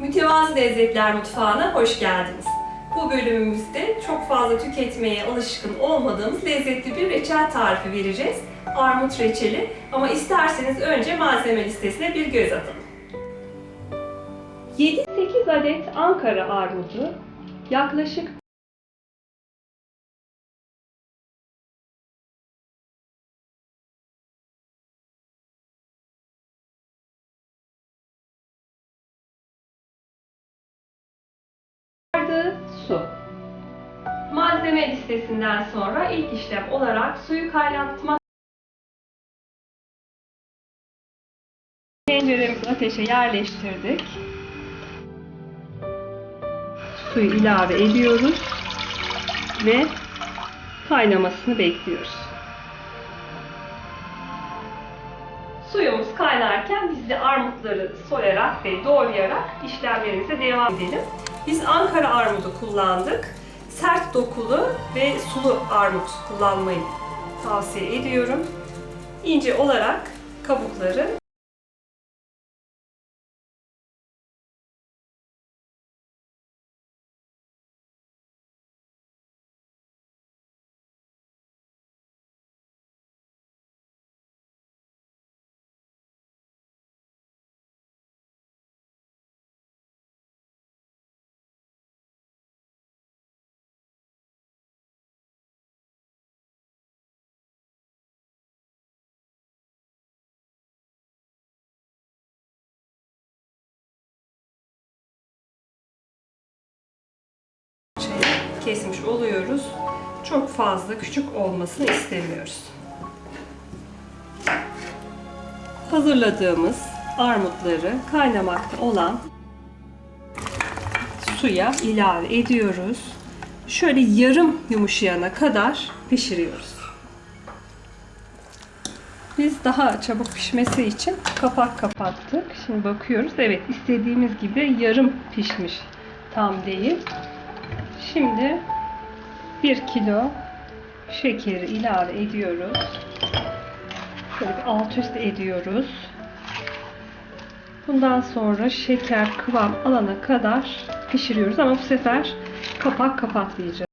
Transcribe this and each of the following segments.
Mütevazı Lezzetler Mutfağı'na hoş geldiniz. Bu bölümümüzde çok fazla tüketmeye alışkın olmadığımız lezzetli bir reçel tarifi vereceğiz. Armut reçeli ama isterseniz önce malzeme listesine bir göz atın. 7-8 adet Ankara armudu, yaklaşık su. Malzeme listesinden sonra ilk işlem olarak suyu kaynatmak Tenceremizi ateşe yerleştirdik. Suyu ilave ediyoruz ve kaynamasını bekliyoruz. Suyumuz kaynarken biz de armutları soyarak ve doğrayarak işlemlerimize devam edelim. Biz Ankara armudu kullandık. Sert dokulu ve sulu armut kullanmayı tavsiye ediyorum. İnce olarak kabukları kesmiş oluyoruz. Çok fazla küçük olmasını istemiyoruz. Hazırladığımız armutları kaynamakta olan suya ilave ediyoruz. Şöyle yarım yumuşayana kadar pişiriyoruz. Biz daha çabuk pişmesi için kapak kapattık. Şimdi bakıyoruz. Evet istediğimiz gibi yarım pişmiş. Tam değil. Şimdi 1 kilo şekeri ilave ediyoruz. Şöyle bir alt üst ediyoruz. Bundan sonra şeker kıvam alana kadar pişiriyoruz ama bu sefer kapak kapatmayacağız.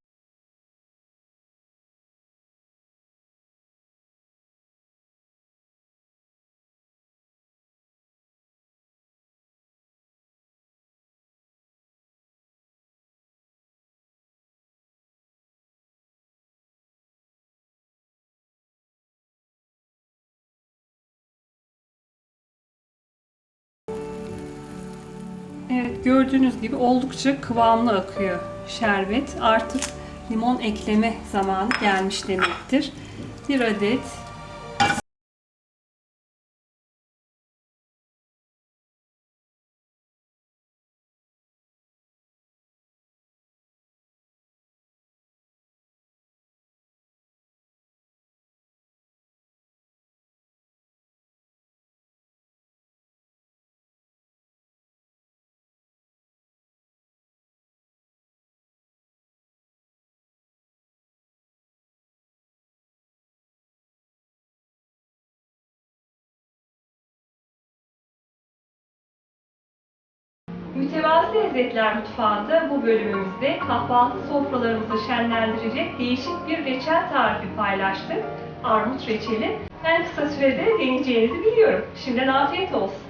Evet gördüğünüz gibi oldukça kıvamlı akıyor şerbet. Artık limon ekleme zamanı gelmiş demektir. Bir adet Mütevazı Lezzetler Mutfağı'nda bu bölümümüzde kahvaltı sofralarımızı şenlendirecek değişik bir reçel tarifi paylaştık. Armut reçeli. En kısa sürede deneyeceğinizi biliyorum. Şimdiden afiyet olsun.